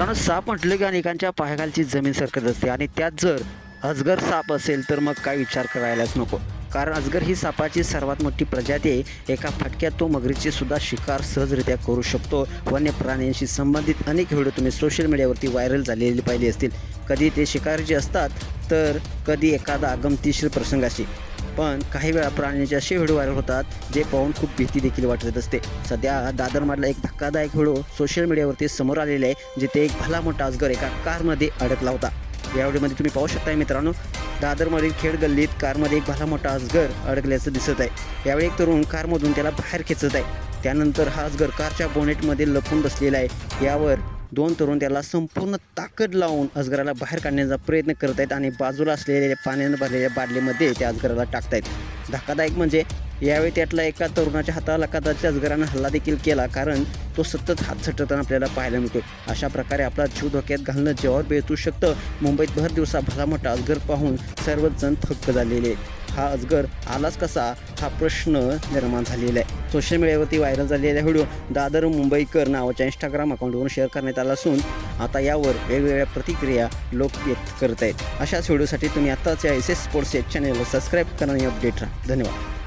मित्रांनो साप म्हटलं की अनेकांच्या पायाखालची जमीन सरकत असते. आणि त्यात जर अजगर साप असेल तर मग काय विचार करायलाच नको. कारण अजगर ही सापाची सर्वात मोठी प्रजाती आहे. एका फटक्यात तो मगरीची सुद्धा शिकार सहजरित्या करू शकतो. वन्य प्राण्यांशी संबंधित अनेक व्हिडिओ तुम्ही सोशल मीडियावरती व्हायरल झालेले पाहिले असतील. कधी ते शिकारीचे असतात तर कधी एखादा गमतीशीर प्रसंगाशी पण काही वेळा प्राण्यांचे असे व्हिडिओ व्हायरल होतात जे पाहून खूप भीती देखील वाटत असते. सध्या दादरमधला एक धक्कादायक व्हिडिओ सोशल मीडियावरती समोर आलेला आहे जिथे एक भला मोठा अजगर एका कारमध्ये अडकला होता. या व्हिडिओमध्ये तुम्ही पाहू शकता मित्रांनो दादरमधील खेड गल्लीत कारमध्ये एक भला मोठा अजगर अडकल्याचं दिसत आहे. यावेळी एक तरुण कारमधून त्याला बाहेर खेचत आहे. त्यानंतर हा अजगर कारच्या बोनेटमध्ये लपून बसलेला आहे. यावर दोन तरुण त्याला संपूर्ण ताकद लावून अजगराला बाहेर काढण्याचा प्रयत्न करत आहेत आणि बाजूला असलेल्या पाण्यानं भरलेल्या बादलीमध्ये त्या अजगराला टाकतायत. धक्कादायक म्हणजे यावेळी त्यातला एका तरुणाच्या हाताला कदाचित अजगरानं हल्ला देखील केला कारण तो सतत हात झटताना आपल्याला पाहायला मिळतो अशा प्रकारे आपला जीव धोक्यात घालणं जेव्हा बेतू शकतं मुंबईत भर दिवसा भला मोठा अजगर पाहून सर्वच जण थक्क झालेले आहेत. हा अजगर आलाच कसा? हा प्रश्न निर्माण झालेला आहे. सोशल मीडियावरती व्हायरल झालेला व्हिडिओ दादर मुंबईकर नावाच्या इंस्टाग्राम अकाउंटवरून शेअर करण्यात आला असून आता यावर वेगवेगळ्या प्रतिक्रिया लोक व्यक्त करत आहेत अशाच व्हिडिओसाठी तुम्ही आत्ताच या एस एस स्पोर्ट्स या चॅनलला सबस्क्राईब करा आणि अपडेट राहा. धन्यवाद.